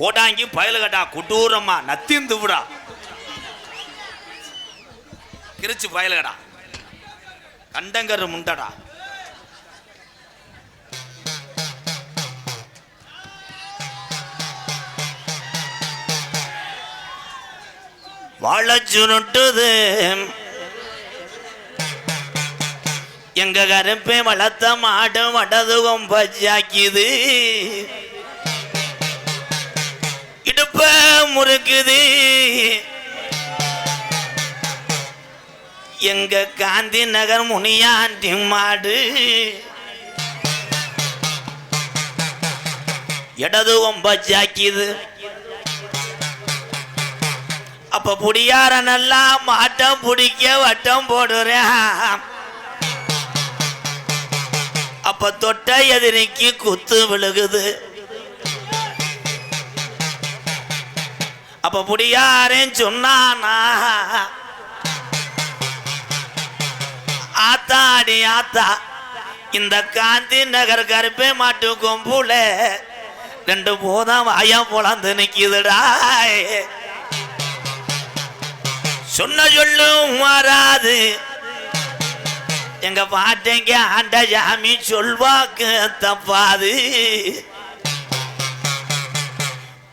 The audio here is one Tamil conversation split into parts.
கோடாங்கி பயலுகட்டா குட்டூரம்மா நத்தியும் விடா. கிரிச்சு பயலுகடா கண்டங்கர் முண்டடா. வாழ சுருட்டுது எங்க கருப்பை வளர்த்த மாடு வடதுகம் பஜாக்கிது அப்ப முறுக்குது. எங்க காந்தி நகர் முனியாண்டி மாடு. இடது ஒம்ப ஜாக்கிது. அப்ப புடியார நல்லா மாட்டம் பிடிக்க வட்டம் போடுறேன். அப்ப தொட்ட எதிரிக்கு குத்து விழுகுது. அப்ப புடியாரேன் சொன்னானா? ஆத்தாடி ஆத்தா இந்த காந்தி நகர் கருப்பே மாட்டு கொம்புல ரெண்டு போதம் வாயா போலாந்து நிக்குதுடா. சொன்ன சொல்லும் வராது. எங்க பாட்டைங்க ஆண்ட ஜாமி சொல்வாக்கு தப்பாது.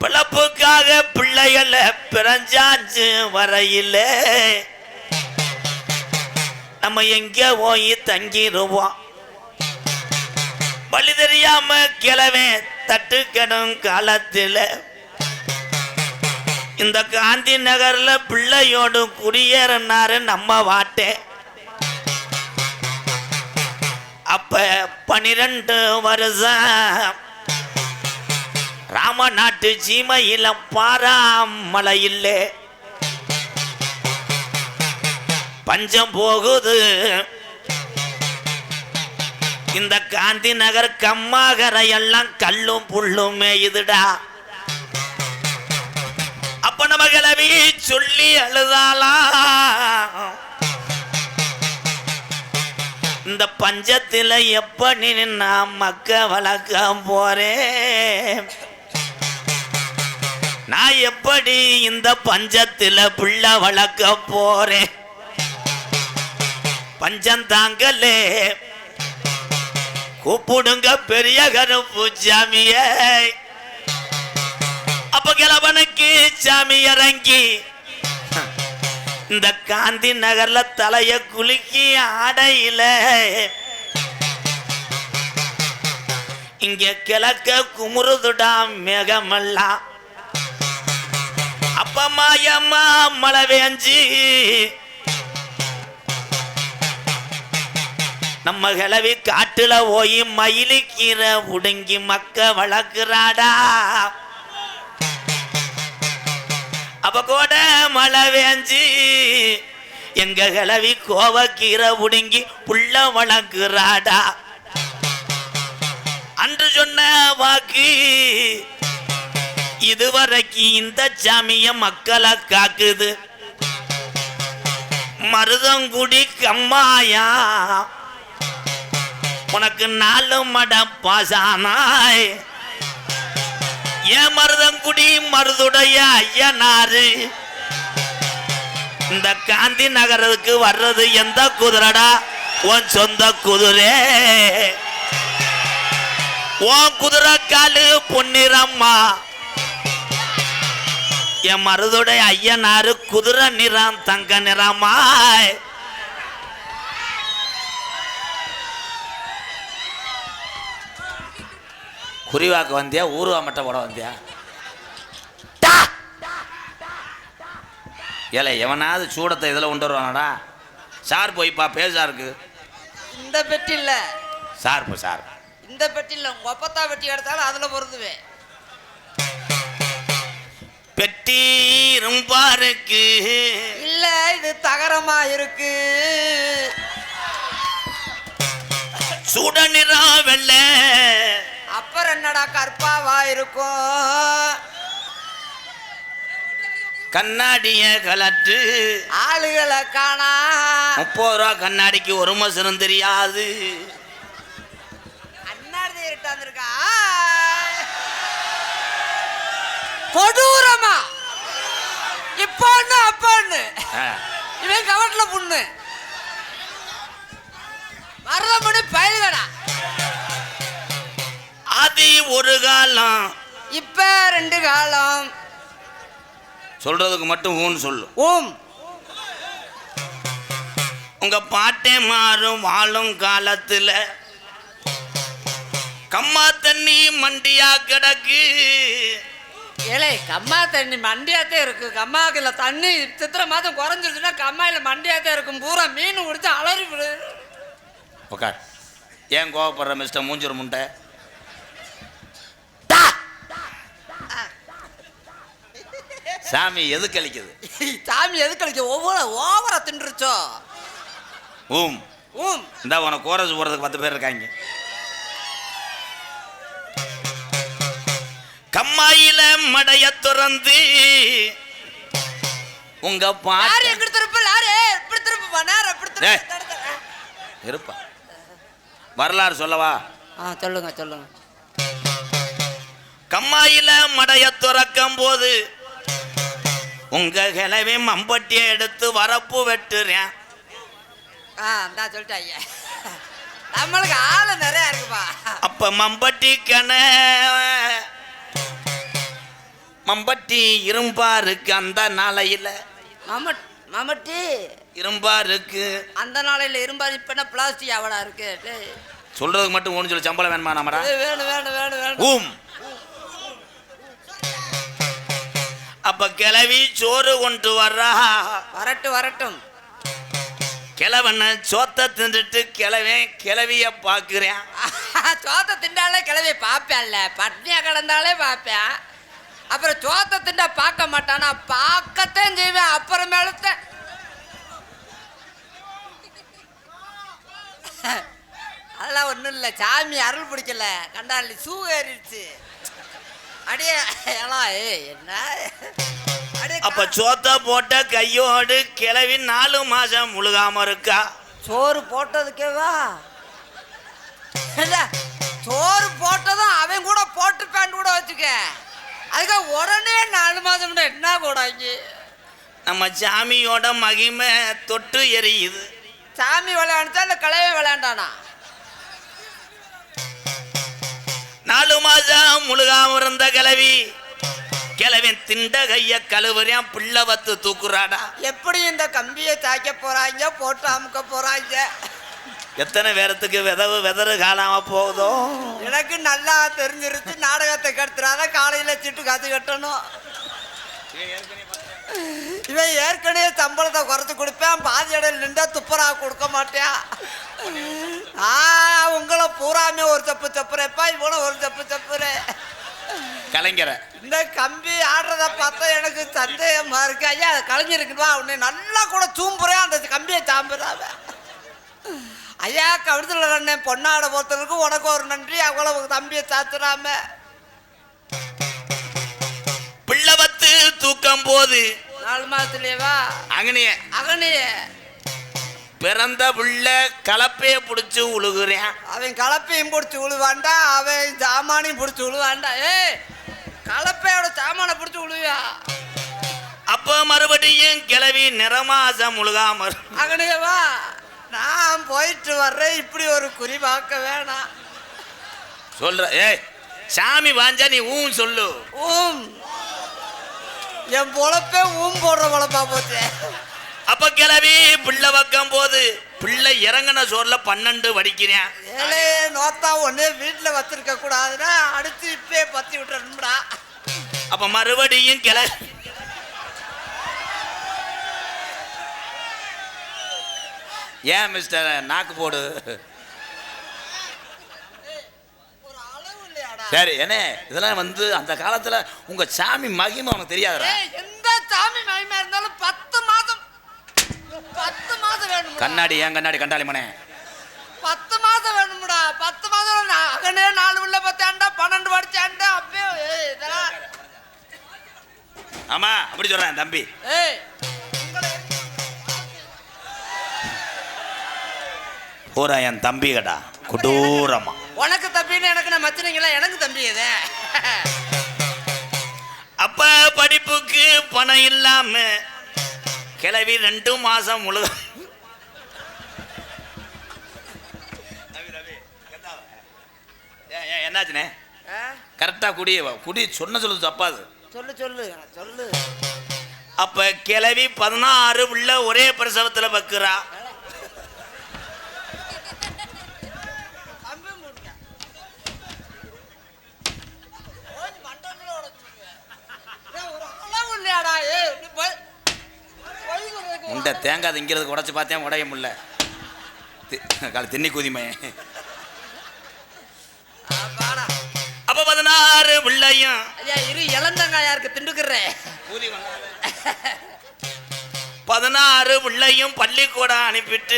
பிழப்புக்காக பிள்ளைகளை பிறஞ்சாச்சு வரையில. நம்ம எங்க போய் தங்கிடுவோம். வழி தெரியாம கிளவே தட்டுக்கணும் காலத்தில். இந்த காந்தி நகர்ல பிள்ளையோடு குடியேறினாரு நம்ம வாட்டே. அப்ப பனிரெண்டு வருஷம் ராம நாட்டு சீமையில பாராமலையில்லே பஞ்சம் போகுது. இந்த காந்தி நகர் கம்மாகரை எல்லாம் கல்லும் புல்லும் மேயுதுடா. அப்ப நம்ம கிளவி சொல்லி அழுதாளா இந்த பஞ்சத்தில் எப்ப நின்று நான் மக்க வளர்க்க போறேன். நான் எப்படி இந்த பஞ்சத்துல பிள்ளை வளர்க்க போறேன்? பஞ்சம் தாங்கலே. கூப்பிடுங்க பெரிய கருப்பு சாமியை அப்ப கிழவனுக்கு சாமி இறங்கி இந்த காந்தி நகர்ல தலைய குலுக்கி ஆடையில இங்க கிழக்க குமுறுதுடா மேகமெல்லாம் அப்ப மாயம்மா மழை வேஞ்சி நம்ம கிளவி காட்டுல போய் மயிலுக்கீரை உடுங்கி மக்க வளர்க்கிறாடா. அப்ப கூட மழை வேஞ்சி எங்க கிளவி கோவக்கீரை உடுங்கி புள்ள வளர்க்கிறாடா. அன்று சொன்ன வாக்கு இதுவரைக்கு இந்த சாமிய மக்களை காக்குது. மருதங்குடி கம்மாயா உனக்கு நாலு மட பாசானாய். ஏன் மருதங்குடி மருதுடைய ஐயனாரு? இந்த காந்தி நகரத்துக்கு வர்றது எந்த குதிரடா? உன் சொந்த குதிரை. உன் குதிரை காலு பொன்னிறம்மா. என் மருதுடைய ஐயனாரு குதிரை நிறம் தங்க நிறமாய். குறிவாக்கு வந்தியா ஊருவா மட்டும் போட வந்தியா! ஏலே எவனாவது சூடத்தை இதில் கொண்டு வருவானடா? சார் போய்ப்பா பேசாருக்கு இந்த பெட்டி இல்ல சார் போ சார். இந்த பெட்டி இல்ல உங்க ஒப்பத்தா பெட்டி எடுத்தாலும் அதுல பொருந்துவேன். பெட்டி ரொம்ப இருக்கு இல்ல இது தகரமா இருக்கு. சுட நிறம் வெள்ளை. அப்புறம் என்னடா கற்பாவா இருக்கும் கண்ணாடிய கலட்டு ஆளுகளை காணா. முப்பது ரூபா கண்ணாடிக்கு ஒரு மசனம் தெரியாது. அண்ணாடி இருட்டாந்துருக்கா? கொடூரமா? இப்போ ஒண்ணு அப்ப ஒண்ணு ஆ. இவன் கவட்டில் புண்ணு. மருதமணி பயல்கடா அது ஒரு காலம். இப்ப ரெண்டு காலம். சொல்றதுக்கு மட்டும் ஊன்னு சொல்லு. ஓம் உங்க பாட்டே மாறும் வாழும் காலத்துல. கம்மா தண்ணி மண்டியா கிடக்கு. ஏலே கம்மா தண்ணி மண்டியாத்தே இருக்கு. கம்மாக்குல தண்ணி சித்திரை மாதம் குறைஞ்சிருச்சுன்னா கம்மாயில மண்டியாத்தே இருக்கும். பூரா மீன் குடிச்சு அலறி விடு. உக்கார். ஏன் கோவப்படுற மிஸ்டர் மூஞ்சூர் முண்டை? சாமி எது கழிக்குது சாமி எது கழிக்க ஒவ்வொரு ஓவரா தின்றுச்சோ. ஊம். ஊம். இந்த உனக்கு கோரஸ் போறதுக்கு பத்து பேர் இருக்காங்க. கம்மாயில மடைய துறந்து உங்க பாட்டு எங்க திருப்ப? இப்படி திருப்ப? இப்படி டேய். திருப்ப இருப்பா. வரலாறு சொல்லவா? ஆ சொல்லுங்க சொல்லுங்க. கம்மாயில மடைய துறக்கும் போது உங்க கிளவி மம்பட்டியை எடுத்து வரப்பு வெட்டுறேன். ஆ இந்தா சொல்லிட்டேன் ஐயா. நம்மளுக்கு ஆளு நிறைய இருக்குப்பா. அப்ப மம்பட்டி கண மம்பட்டி இரும்பா இருக்கு அந்த நாளையில. மமட் மமட்டி. இரும்பா இருக்கு அந்த நாளையில இரும்பா இப்ப என்ன பிளாஸ்டிக் அவடா இருக்கு. சொல்றதுக்கு மட்டும் ஒன்று சொல்லி சம்பளம் வேணுமா நம்மடா? வேணும் வேணும் வேணும் வேணும் ஊம். அப்ப கிளவி சோறு கொண்டு வர்றா. வரட்டும் வரட்டும். கிழவன சோத்த தின்றுட்டு கிழவன் கிளவிய பாக்குறேன். சோத்த திண்டாலே கிளவி பார்ப்பேன்ல பட்னியா கிடந்தாலே பார்ப்பேன் அப்புறம் சோத்த திண்டா பார்க்க மாட்டானா? பார்க்கத்தான் செய்வேன். அப்புறமேலத்த அதெல்லாம் ஒன்றும் இல்லை. சாமி அருள் பிடிக்கல. கண்டாலி சூ ஏறிடுச்சு. அடியே என்ன? அப்ப சோத்த போட்ட கையோடு கிளவி நாலு மாசம் முழுகாம இருக்கா? சோறு போட்டதுக்கேவா சோறு போட்டதும் அவன் கூட போட்டு பேண்ட் கூட வச்சுக்க. அதுக்கு உடனே நாலு மாதம் கூட என்ன கூடாங்க நம்ம சாமியோட மகிமை தொட்டு எரியுது. சாமி விளையாண்டுச்சா இல்லை கலையை விளையாண்டானா? நாலு மாசம் முழுகாம இருந்த கிளவி கிளவன் திண்ட கைய கழுவுறியான் பிள்ளை வத்து தூக்குறாடா. எப்படி இந்த கம்பியை சாய்க்க போறாங்க போட்டு அமுக்க போறாங்க. எத்தனை பேரத்துக்கு விதவு வெதறு காணாம போகுதோ? எனக்கு நல்லா தெரிஞ்சிருச்சு நாடகத்தை கெடுத்துறாத காலையில சிட்டு காத்து கட்டணும். இவன் ஏற்கனவே சம்பளத்தை குறைச்சு கொடுப்பேன் பாதி இடையில நின்றா துப்புரா கொடுக்க மாட்டேன். ஆ உங்களை பூராமே ஒரு தப்பு தப்புறேப்பா இவனை ஒரு தப்பு தப்புறே. கலைஞரை. இந்த கம்பி ஆடுறத பார்த்தா எனக்கு சந்தேகமா இருக்கு. ஐயா கலைஞருக்குவா உன்னை நல்லா கூட தூம்புறேன் அந்த கம்பியை சாம்புறாவ ஐயா கவிதத்தில் அண்ணன் பொன்னாட பொறுத்தவருக்கு உனக்கு ஒரு நன்றி அவ்வளவு தம்பியை சாத்துறாம. பிள்ளை வத்து தூக்கம் போது நாலு மாசத்துலயேவா அங்கனைய அகனிய. பிறந்த புள்ள கலப்பைய புடிச்சு உழுகுறேன் அவன் கலப்பையும் பிடிச்சி விழுவாண்டா அவன் சாமானையும் பிடிச்சி விழுவாண்டா ஏய் கலப்பையோட சாமானை பிடிச்சி விழுவியா அப்ப மறுபடியும் கிளவி நிறமாசம் முழுகாம இரு- அகனியவா? நான் போயிட்டு வர்றேன் இப்படி ஒரு குறி பார்க்க வேணாம். சொல்ற ஏய் சாமி வாஞ்சா நீ ஊன் சொல்லு. ஊம். என் பொழப்பே ஊம் போடுற பொழப்பா போச்சு. அப்ப கிளவி பிள்ளை வைக்கும் போது பிள்ளை இறங்கின சோர்ல பன்னெண்டு வடிக்கிறேன். ஏலே நோத்தா ஒன்னே வீட்டில் வச்சிருக்க கூடாதுன்னா அடிச்சு இப்பே பத்தி விட்டுறணும்டா. அப்ப மறுபடியும் கிள ஏன் மிஸ்டர் நாக்கு போடு. சரி என்ன இதெல்லாம் வந்து அந்த காலத்துல உங்க சாமி மகிமை உனக்கு தெரியாதுடா. எந்த சாமி மகிமை இருந்தாலும் பத்து மாதம் பத்து மாதம் வேணும் கண்ணாடி ஏன் கண்ணாடி கண்டாளி மனே பத்து மாதம் வேணும்டா. பத்து மாதம் அகனே நாலு உள்ள பத்தாண்டா பன்னெண்டு படிச்சாண்டா அப்பயே இதெல்லாம். ஆமா அப்படி சொல்றேன் தம்பி. ஏய் பூரா என் தம்பி கடா. கொடூரமா. உனக்கு தம்பின்னு எனக்கு நான் மச்சினீங்களா? எனக்கு தம்பி இது அப்ப பணம் இல்லாம கிளவி ரெண்டு மாசம் முழுத என்னாச்சுனே? கரெக்டா குடி குடி சொன்ன சொல்லு தப்பாது சொல்லு சொல்லு சொல்லு. அப்ப கிளவி பதினாறு உள்ள ஒரே பிரசவத்துல பக்குறா கம்பி மூடுங்க. ஓடி மண்டபத்துல உடைச்சிருவேன். ஏய், ஒரு அளவு இல்லையாடா? ஏய், இப்படி போய்- போய் சொல்றதுக்கு ஒரு உண்டை தேங்காய் திங்கிறதுக்கு உடைச்சு பார்த்தேன் உடைய கால தின்னி குதிமை. அப்ப பதினாறு பிள்ளையும். ஐயா இரு இளந்தங்காயா இருக்கு திண்டுக்குறேன் பதினாறு பிள்ளையும் பள்ளிக்கூடம் அனுப்பிட்டு.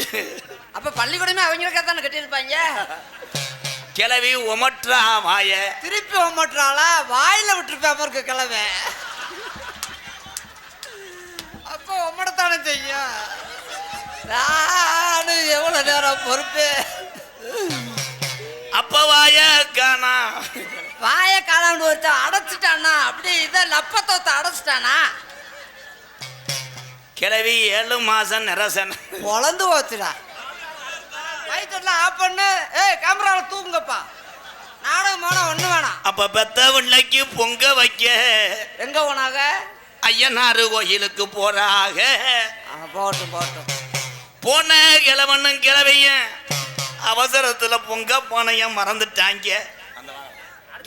அப்ப பள்ளிக்கூடமே அவங்களுக்கா தானே கட்டியிருப்பாங்க? கிளவி உமற்றா மாய திருப்பி ஓமட்டுறாளா வாயில விட்டுருப்பேன் இருக்கு கிழமை அப்ப உம்மடத்தானே செய்யும் நானு எவ்வளவு நேரம் பொறுப்பு? அப்ப வாய காணா. வாய காலாண்டு ஒருத்த அடைச்சிட்டானா? அப்படி இதை லப்பத்தோத்த அடைச்சிட்டானா? கிளவி ஏழு மாசம் நிரசன். பொழந்து போச்சுடா வயிற்றுலாம் ஆஃப் பண்ணு. ஏய் கேமராவில் தூங்குங்கப்பா. நாடகம் வேணாம் ஒன்று வேணாம். அப்ப பெத்த பிள்ளைக்கு பொங்க வைக்க. எங்க போனாங்க? ஐயனாறு கோயிலுக்கு போறாக. ஆ, போகட்டும் போகட்டும் போன கிழவனும் கிளவையும் அவசரத்துல பொங்க போனையும் மறந்துட்டாங்க.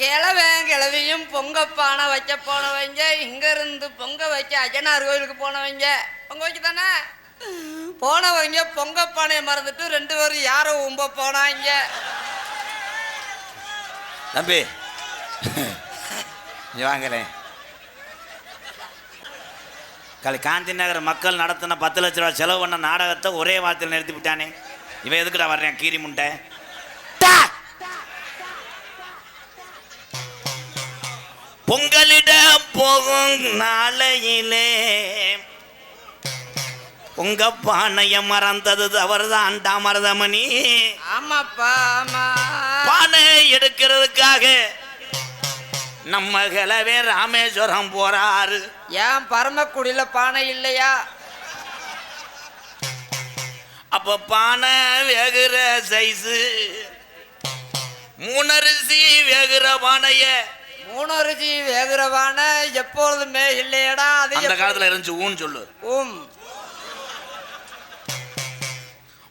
கிழவன் கிழவியும் பொங்க பானை வைக்க போனவங்க இங்க இருந்து பொங்க வைக்க அஜனார் கோயிலுக்கு போனவங்க. பொங்க வைக்க தானே போனவங்க பொங்க பானையை மறந்துட்டு ரெண்டு பேரும் யாரோ உம்ப போனாங்க. தம்பி இங்க வாங்களேன் காலை காந்தி நகர் மக்கள் நடத்தின பத்து லட்ச ரூபா செலவு பண்ண நாடகத்தை ஒரே வார்த்தையில் நிறுத்தி விட்டானே. இவன் எதுக்குடா வர்றேன்? கீரி முண்டை. பொங்கலிட போகும் நாளையிலே உங்க பானைய மறந்தது தவறுதான்டா மருதமணி. ஆமாப்பா ஆமா. பானை எடுக்கிறதுக்காக நம்ம கிளவே ராமேஸ்வரம் போறாரு. ஏன் பரமக்குடியில பானை இல்லையா? அப்ப பானை வேகுற சைஸு மூணரிசி வேகுற பானைய. மூணரிசி வேகுறவான எப்பொழுதுமே இல்லையடா அது அந்த காலத்துல இருந்துச்சு ஊன்னு சொல்லு. உம்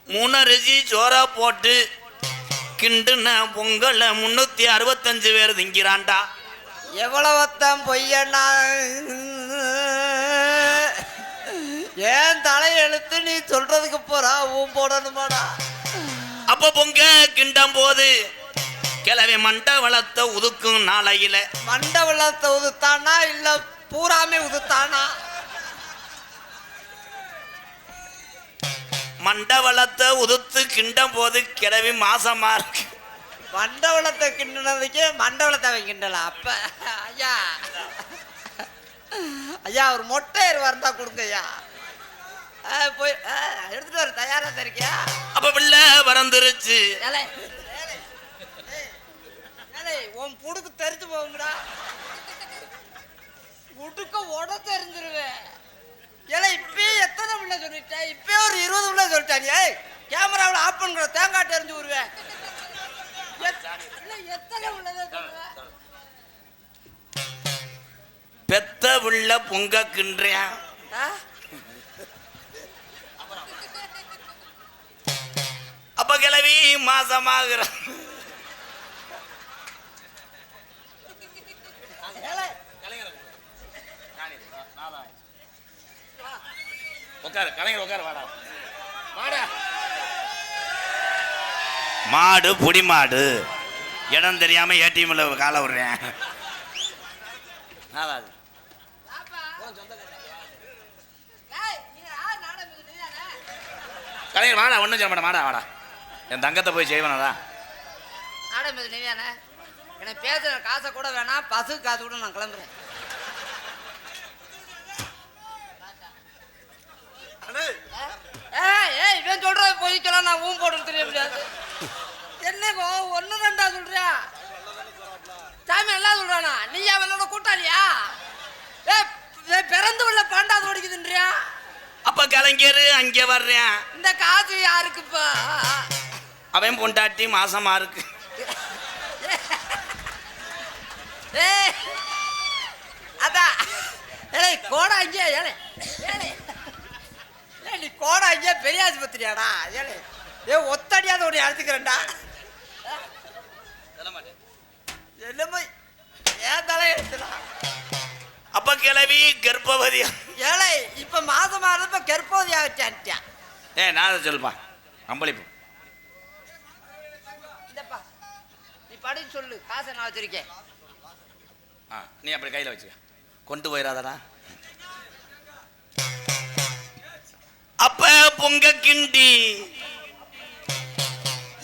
மூணரிசி சோறா போட்டு கிண்டுன பொங்கல முன்னூத்தி அறுபத்தஞ்சு பேர் திங்கிறான்டா. எவ்வளவுத்தான் பொய்யண்ணா? ஏன் தலையெழுத்து நீ சொல்றதுக்கு போறா? ஊன் போடணுமாடா. அப்ப பொங்க கிண்டம் போது கிளவி மண்டவளத்தை உதுக்கும் நாளையில. மண்டபலத்தை உதுத்தானா? இல்ல பூராமே உதுத்தானா? மண்டவளத்தை உதுத்து கிண்டம் போது கிளவி மாசமா இருக்கு. மண்டபலத்தை கிண்டினதுக்கு மண்டபலத்தை அவன் கிண்டலாம் அப்ப ஐயா. ஐயா ஒரு மொட்டை இருந்தா கொடுங்க ஐயா. போய் எடுத்துட்டு வர தயாரா இருக்கியா? அப்ப பிள்ளை பறந்துருச்சு உன் புடுக்கு தெரிஞ்சு போகுங்கடா புடுக்க உட தெரிஞ்சிருவேன் ஏலே இப்பயே எத்தனை பிள்ளை சொல்லிட்டேன் இப்பயே ஒரு இருபது பிள்ளை சொல்லிட்டான் ஏய் கேமராவில் ஆஃப் பண்ணுற தேங்காய் தெரிஞ்சு விடுவேன் எத்- இல்ல, எத்தனை பிள்ளை தான் சொல்லுவேன் பெத்த பிள்ளை பொங்க கின்றியான் ஆ? அப்ப கிளவி மாசமாகிற. உட்காரு கலைஞர் உட்காரு வாடா. வாடா. மாடு புடி மாடு. இடம் தெரியாம ஏடிஎம்ல காலை விடுறேன்? கலைஞர் வாடா ஒன்றும் சொல்ல மாட்டேன். வாடா வாடா. என் தங்கத்தை போய் செய்வேனடா நாடகம் இது நீதானே எனக்கு பேசுற காசை கூட வேணாம் பசு காசு கூட நான் கிளம்புறேன். ஏய், ஏய், இவன் சொல்றது பொய்க்கலாம் நான் ஊன் போட்டு தெரிய முடியாது என்ன ஒன்னு ரெண்டா சொல்றியா சாமி எல்லாம் சொல்றானா? நீ அவனோட கூட்டாளியா? பிறந்து உள்ள அப்ப கலைஞர் அங்க வர்றேன். இந்த காசு யாருக்குப்பா? அவன் பொண்டாட்டி மாசமா இருக்கு அதான். கோடா ஏலே. ஏய் நீ கோடா இங்கே பெரிய ஆஸ்பத்திரியாடா? ஏலே. ஏ ஒத்தடியாத உடைய அழைச்சிக்கிறேன்டா என்னமோ ஏன் தலை எடுத்துலாம் அப்ப கிளவி கர்ப்பவதி. ஏழை இப்ப மாசமா இருந்தப்ப கர்ப்பவதி ஆகிட்டான் ஏ நான் சொல்லுப்பா. அம்பளிப்பு. இந்தப்பா நீ படி சொல்லு. காசை நான் வச்சிருக்கேன். ஆ நீ அப்படி கையில வச்சுக்க. கொண்டு போயிடாதடா அப்ப பொங்க கிண்டி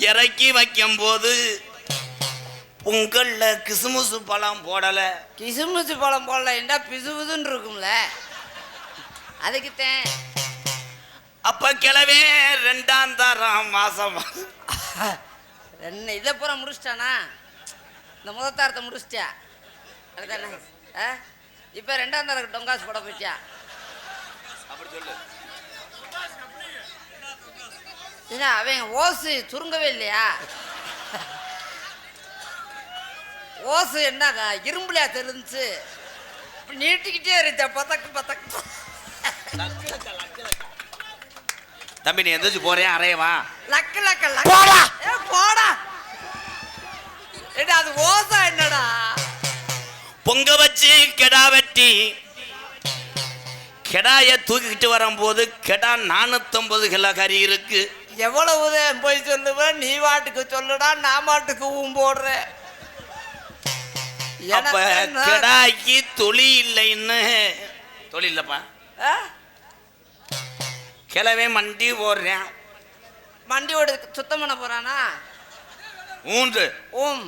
இறக்கி வைக்கும் போது பொங்கல்ல கிசுமுசு பழம் போடல. கிசுமுசு பழம் போடல என்ன பிசு பிசுன்னு இருக்கும்ல அதுக்குத்தேன் அப்ப கிளவே ரெண்டாம் தரம் மாசம் என்ன இதை பூரா முடிச்சிட்டானா? இந்த முதத்தாரத்தை முடிச்சிட்டியா? அதுதானே. ஆ? இப்போ ரெண்டாம் தரக்கு டொங்காசு போட போயிட்டியா? அப்படி சொல்லு. என்ன அவன் ஓசு சுருங்கவே இல்லையா? ஓசு என்ன இரும்புலையா தெரிஞ்சு. நீட்டிக்கிட்டே இருந்த பத்தக்கு பத்தக்கு தம்பி நீ எந்திரிச்சு போறேன் அறையவா லக்கு லக்க லக்க. போடா. ஏ போடா. ஏடா அது ஓசா என்னடா? பொங்க வச்சு கெடா வெட்டி கெடாய தூக்கிக்கிட்டு வரும்போது கெடா நானூத்தம்பது கிலோ கறி இருக்கு. எவ்வளவு போய் சொல்லுவேன் நீ வாட்டுக்கு சொல்லுடா நான் மாட்டுக்கு ஊம் போடுறேன். அப்ப? கெடாய்க்கு தொழி இல்லைன்னு. தொழில் இல்லப்பா? கிளவே மண்டி போடுறேன் மண்டி ஓடு சுத்தம் பண்ண போறானா? மூன்று ஓம்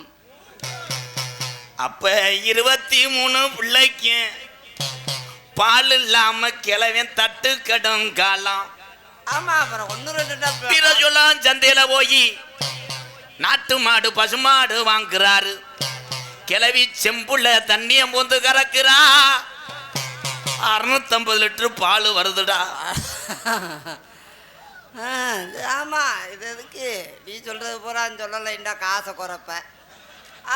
அப்ப இருபத்தி மூணு பிள்ளைக்கு பால் இல்லாம கிளவன் தட்டு கடும் காலம். ஆமா அப்புறம் ஒன்னு ரெண்டு சந்தையில போய் நாட்டு மாடு பசுமாடு வாங்குறாரு. கிளவி செம்புள்ள தண்ணிய போந்து கறக்குறா. அறுநூத்தம்பது லிட்டர் பால் வருதுடா. ஆ, ஆமா இது எதுக்கு? நீ சொல்றது பூரா சொல்லலைண்டா காசை குறைப்ப.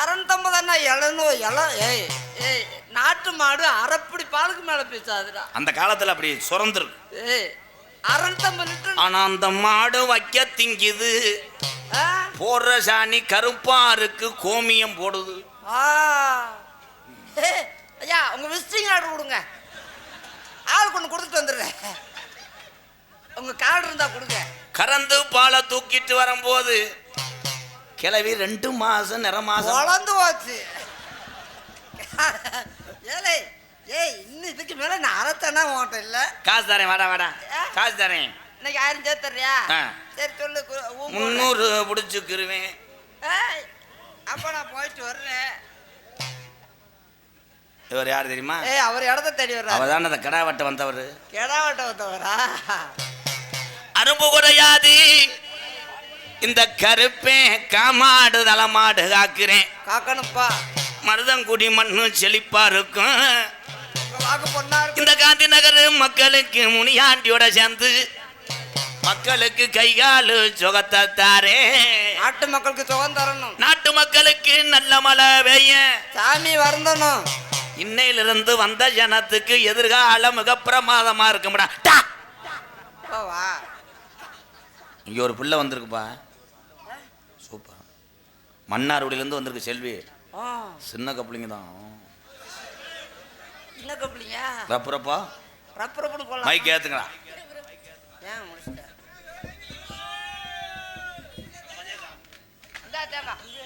அறநூத்தம்பது அண்ணா எழுநூறு எல ஏய் ஏய் நாட்டு மாடு அரைப்படி பாலுக்கு மேல பேசாதுடா. அந்த காலத்துல அப்படி சுரந்துருக்கு. ஏய் அறநூத்தம்பது லிட்டர். ஆனா அந்த மாடு வைக்க திங்குது? போடுற சாணி கருப்பா இருக்கு கோமியம் போடுது. ஐயா உங்க விசிட்டிங் ஆர்டர் கொடுங்க. ஆள் கொண்டு கொடுத்துட்டு வந்துடுறேன். உங்க கார்டு இருந்தா கொடுங்க. கறந்து பாலை தூக்கிட்டு வரும்போது கிளவி ரெண்டு மாசம் நிற மாசம். குழந்து போச்சு. ஏலே ஏய் இன்னும் இதுக்கு மேல நான் அரைத்தனா உன்கிட்ட இல்ல. காசு தரேன் வாடா வாடா. காசு தரேன். இன்னைக்கு ஆயிரம் சேர்த்துறியா. சரி சொல்லு. முந்நூறு பிடிச்சுக்கிருவேன். ஏய், அப்ப நான் போயிட்டு வர்றேன். இவர் யார் தெரியுமா? ஏய் அவர் இடத்த தேடி வர்றாரு. அவர் தான் அந்த கடா வெட்ட வந்தவர். கெடாவட்ட வந்தவரா? அரும்பு குறையாது இந்த கருப்பே காமாடு தலமாடு காக்கிறேன். காக்கணுப்பா மருதங்குடி மண்ணு செழிப்பா இருக்கும். இந்த காந்தி நகர் மக்களுக்கு முனியாண்டியோட சேர்ந்து மக்களுக்கு கைகாலு சுகத்தை தாரே. நாட்டு மக்களுக்கு சுகம் தரணும். நாட்டு மக்களுக்கு நல்ல மழை பெய்ய. சாமி வருந்தணும். இன்னையிலிருந்து வந்த ஜனத்துக்கு எதிர்காலம் மிக பிரமாதமா இருக்கும்டா இங்க ஒரு பிள்ளை வந்திருக்குப்பா. சூப்பர். மன்னார்குடியிலேருந்து வந்திருக்கு செல்வி. சின்ன கப்பலிங்க தான். என்ன கப்பலிங்க ரப்புறப்பா ரப்பு ரப்புன்னு போடலாம்? மைக் ஏத்துங்களா ஏன் Ada?